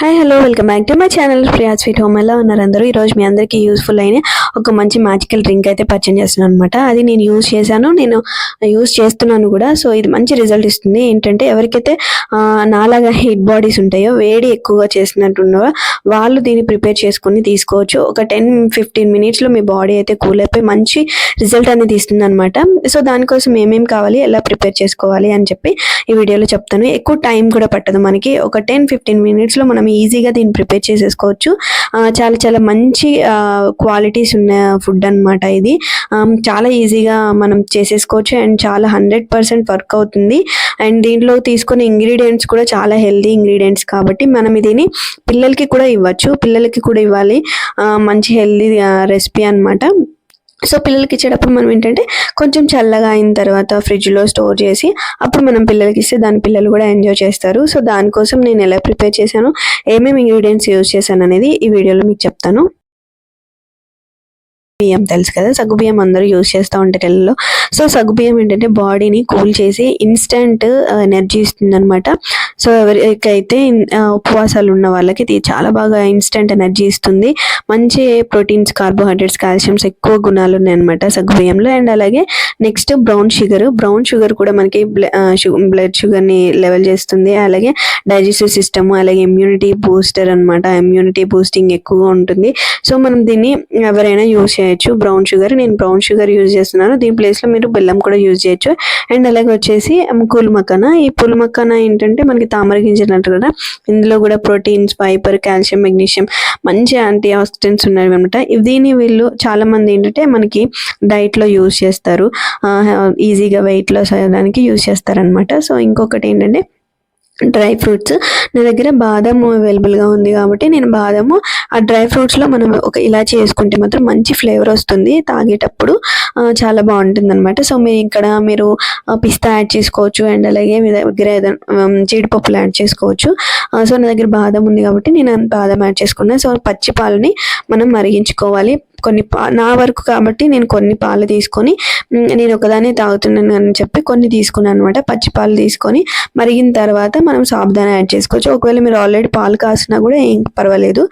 Hi hello welcome back to my channel Priya sweet home ఎలా ఉన్నారు అందరూ ఈరోజు మీ అందరికీ యూస్ఫుల్ అయిన ఒక మంచి మ్యాజికల్ డ్రింక్ అయితే పర్చేజ్ చేస్తున్నాను అనమాట అది నేను యూస్ చేశాను నేను యూస్ చేస్తున్నాను కూడా. సో ఇది మంచి రిజల్ట్ ఇస్తుంది. ఏంటంటే ఎవరికైతే నాలాగా హీట్ బాడీస్ ఉంటాయో వేడి ఎక్కువగా చేసినట్టున్నారో వాళ్ళు దీన్ని ప్రిపేర్ చేసుకొని తీసుకోవచ్చు. ఒక టెన్ ఫిఫ్టీన్ మినిట్స్లో మీ బాడీ అయితే కూల్ అయిపోయి మంచి రిజల్ట్ అనేది ఇస్తుంది అనమాట సో దానికోసం ఏమేమి కావాలి ఎలా ప్రిపేర్ చేసుకోవాలి అని చెప్పి ఈ వీడియోలో చెప్తాను. ఎక్కువ టైం కూడా పట్టదు మనకి. ఒక టెన్ ఫిఫ్టీన్ మినిట్స్లో మనం ఈజీగా దీన్ని ప్రిపేర్ చేసేసుకోవచ్చు. చాలా చాలా మంచి క్వాలిటీస్ ఉన్న ఫుడ్ అన్నమాట ఇది. చాలా ఈజీగా మనం చేసేసుకోవచ్చు అండ్ చాలా హండ్రెడ్ పర్సెంట్ వర్క్ అవుతుంది. అండ్ దీంట్లో తీసుకునే ఇంగ్రీడియంట్స్ కూడా చాలా హెల్దీ ఇంగ్రీడియంట్స్ కాబట్టి మనం దీన్ని పిల్లలకి కూడా ఇవ్వచ్చు. పిల్లలకి కూడా ఇవ్వాలి. మంచి హెల్దీ రెసిపీ అన్నమాట. సో పిల్లలకి ఇచ్చేటప్పుడు మనం ఏంటంటే కొంచెం చల్లగా అయిన తర్వాత ఫ్రిడ్జ్లో స్టోర్ చేసి అప్పుడు మనం పిల్లలకి ఇస్తే దాని పిల్లలు కూడా ఎంజాయ్ చేస్తారు. సో దానికోసం నేను ఎలా ప్రిపేర్ చేశాను ఏమేమి ఇంగ్రీడియంట్స్ యూజ్ చేశాను అనేది ఈ వీడియోలో మీకు చెప్తాను. బియ్యం తెలుసు కదా? సగ్గుబియ్యం అందరూ యూజ్ చేస్తూ ఉంటారు ఇళ్ళలో సో సగ్గుబియ్యం ఏంటంటే బాడీని కూల్ చేసి ఇన్స్టెంట్ ఎనర్జీ ఇస్తుంది అనమాట సో ఎవరికైతే ఉపవాసాలు ఉన్న వాళ్ళకి ఇది చాలా బాగా ఇన్స్టెంట్ ఎనర్జీ ఇస్తుంది. మంచి ప్రోటీన్స్ కార్బోహైడ్రేట్స్ కాల్షియమ్స్ ఎక్కువ గుణాలు ఉన్నాయన్నమాట సగ్గుబియ్యంలో అండ్ అలాగే next brown sugar brown sugar కూడా మనకి బ్లడ్ షుగర్ని లెవెల్ చేస్తుంది. అలాగే డైజెస్టివ్ సిస్టమ్ అలాగే ఇమ్యూనిటీ బూస్టర్ అన్నమాట. ఇమ్యూనిటీ బూస్టింగ్ ఎక్కువగా ఉంటుంది. సో మనం దీన్ని ఎవరైనా యూజ్ చేయొచ్చు. బ్రౌన్ షుగర్ నేను బ్రౌన్ షుగర్ యూజ్ చేస్తున్నాను. దీని ప్లేస్లో మీరు బెల్లం కూడా యూజ్ చేయొచ్చు. అండ్ అలాగే వచ్చేసి పూల ఈ పూల ఏంటంటే మనకి తామర గింజలు అంటారు కదా ఇందులో కూడా ప్రోటీన్స్ ఫైబర్ కాల్షియం మెగ్నీషియం మంచి యాంటీ ఆక్సిడెంట్స్ ఉన్నాయి అనమాట దీన్ని వీళ్ళు చాలామంది ఏంటంటే మనకి డైట్లో యూజ్ చేస్తారు. ఈజీగా వెయిట్ లాస్ అయ్యడానికి యూజ్ చేస్తారనమాట సో ఇంకొకటి ఏంటంటే డ్రై ఫ్రూట్స్. నా దగ్గర బాదం అవైలబుల్గా ఉంది కాబట్టి నేను బాదము ఆ డ్రై ఫ్రూట్స్లో మనం ఒక ఇలా చేసుకుంటే మాత్రం మంచి ఫ్లేవర్ వస్తుంది. తాగేటప్పుడు చాలా బాగుంటుంది అనమాట సో మీరు ఇక్కడ మీరు పిస్తా యాడ్ చేసుకోవచ్చు అండ్ అలాగే మీ దగ్గర ఏదైనా జీడిపప్పులు యాడ్ చేసుకోవచ్చు. సో నా దగ్గర బాదం ఉంది కాబట్టి నేను బాదం యాడ్ చేసుకున్నాను సో పచ్చి పాలని మనం మరిగించుకోవాలి. కొన్ని పా నా వరకు కాబట్టి నేను కొన్ని పాలు తీసుకొని నేను ఒకదాన్ని తాగుతున్నాను అని చెప్పి కొన్ని తీసుకున్నాను అనమాట పచ్చి పాలు తీసుకొని మరిగిన తర్వాత మనం సాబుదాన యాడ్ చేసుకోవచ్చు. ఒకవేళ మీరు ఆల్రెడీ పాలు కాసినా కూడా ఏం పర్వాలేదు.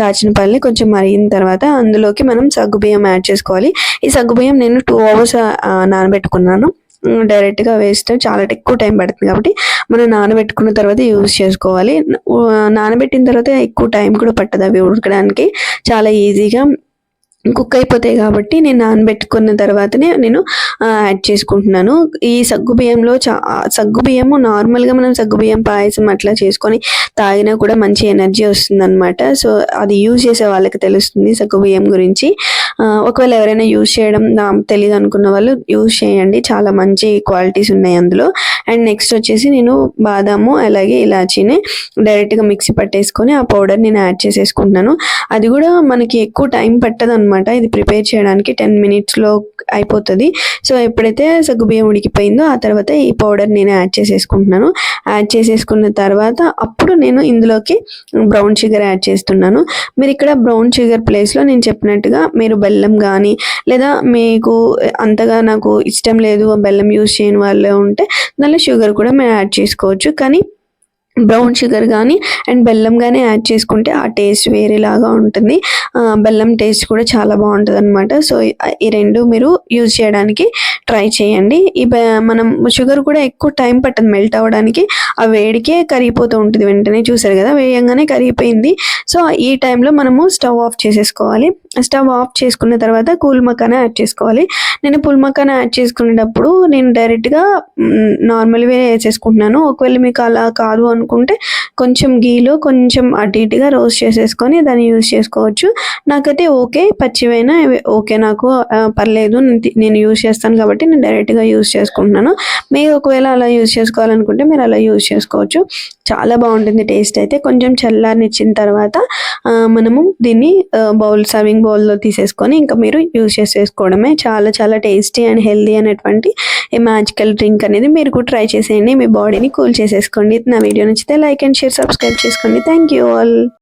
కాచిన పాలని కొంచెం మరిగిన తర్వాత అందులోకి మనం సగ్గుబియ్యం యాడ్ చేసుకోవాలి. ఈ సగ్గుబియ్యం నేను టూ అవర్స్ నానబెట్టుకున్నాను. డైరెక్ట్గా వేస్తే చాలా ఎక్కువ టైం పడుతుంది కాబట్టి మనం నానబెట్టుకున్న తర్వాత యూజ్ చేసుకోవాలి. నానబెట్టిన తర్వాత ఎక్కువ టైం కూడా పట్టదు అవి ఉడకడానికి. చాలా ఈజీగా కుక్ అయిపోతాయి కాబట్టి నేను నానబెట్టుకున్న తర్వాతనే నేను యాడ్ చేసుకుంటున్నాను. ఈ సగ్గు బియ్యంలో చా సగ్గు బియ్యము నార్మల్గా మనం సగ్గు బియ్యం పాయసం అట్లా చేసుకొని తాగినా కూడా మంచి ఎనర్జీ వస్తుందన్నమాట. సో అది యూజ్ చేసే వాళ్ళకి తెలుస్తుంది సగ్గు బియ్యం గురించి. ఒకవేళ ఎవరైనా యూజ్ చేయడం తెలియదు అనుకున్న వాళ్ళు యూజ్ చేయండి. చాలా మంచి క్వాలిటీస్ ఉన్నాయి అందులో. అండ్ నెక్స్ట్ వచ్చేసి నేను బాదాము అలాగే ఇలాచీని డైరెక్ట్గా మిక్సీ పట్టేసుకొని ఆ పౌడర్ నేను యాడ్ చేసేసుకుంటున్నాను. అది కూడా మనకి ఎక్కువ టైం పట్టదు అనమాట ఇది ప్రిపేర్ చేయడానికి టెన్ మినిట్స్లో అయిపోతుంది. సో ఎప్పుడైతే సగ్గుబియ్యం ఉడికిపోయిందో ఆ తర్వాత ఈ పౌడర్ నేను యాడ్ చేసేసుకుంటున్నాను. యాడ్ చేసేసుకున్న తర్వాత అప్పుడు నేను ఇందులోకి బ్రౌన్ షుగర్ యాడ్ చేస్తున్నాను. మీరు ఇక్కడ బ్రౌన్ షుగర్ ప్లేస్లో నేను చెప్పినట్టుగా మీరు బెల్లం కానీ లేదా మీకు అంతగా నాకు ఇష్టం లేదు బెల్లం యూజ్ చేయని వాళ్ళు ఉంటే దానిలో షుగర్ కూడా మేము యాడ్ చేసుకోవచ్చు. కానీ బ్రౌన్ షుగర్ కానీ అండ్ బెల్లం కానీ యాడ్ చేసుకుంటే ఆ టేస్ట్ వేరేలాగా ఉంటుంది. బెల్లం టేస్ట్ కూడా చాలా బాగుంటుంది అనమాట సో ఈ- రెండు మీరు యూజ్ చేయడానికి ట్రై చేయండి. ఈ మనం షుగర్ కూడా ఎక్కువ టైం పట్టదు. మెల్ట్ అవ్వడానికి ఆ వేడికే కరిగిపోతూ ఉంటుంది. వెంటనే చూసారు కదా వేయంగానే కరిగిపోయింది. సో ఈ టైంలో మనము స్టవ్ ఆఫ్ చేసేసుకోవాలి. స్టవ్ ఆఫ్ చేసుకున్న తర్వాత కూల్ మకానా యాడ్ చేసుకోవాలి. నేను పుల్ మకానా యాడ్ చేసుకునేటప్పుడు నేను డైరెక్ట్గా నార్మల్వే వేసేసుకుంటున్నాను. ఒకవేళ మీకు అలా కాదు అనుకుంటే కొంచెం గీలో కొంచెం అటు ఇటుగా రోస్ట్ చేసేసుకొని దాన్ని యూజ్ చేసుకోవచ్చు. నాకైతే ఓకే పచ్చివైనా ఓకే నాకు పర్లేదు. నేను యూజ్ చేస్తాను కాబట్టి నేను డైరెక్ట్గా యూజ్ చేసుకుంటున్నాను. మీరు ఒకవేళ అలా యూజ్ చేసుకోవాలనుకుంటే మీరు అలా యూజ్ చేసుకోవచ్చు. చాలా బాగుంటుంది టేస్ట్ అయితే. కొంచెం చల్లారినిచ్చిన తర్వాత మనము దీన్ని బౌల్ సర్వింగ్ బౌల్లో తీసేసుకొని ఇంకా మీరు యూజ్ చేసేసుకోవడమే. చాలా చాలా టేస్టీ అండ్ హెల్దీ అనేటువంటి ఈ మ్యాజికల్ డ్రింక్ అనేది మీరు కూడా ట్రై చేసేయండి. మీ బాడీని కూల్ చేసేసుకోండి. నా వీడియో నచ్చితే లైక్ అండ్ షేర్ సబ్స్క్రైబ్ చేసుకోండి. Thank you all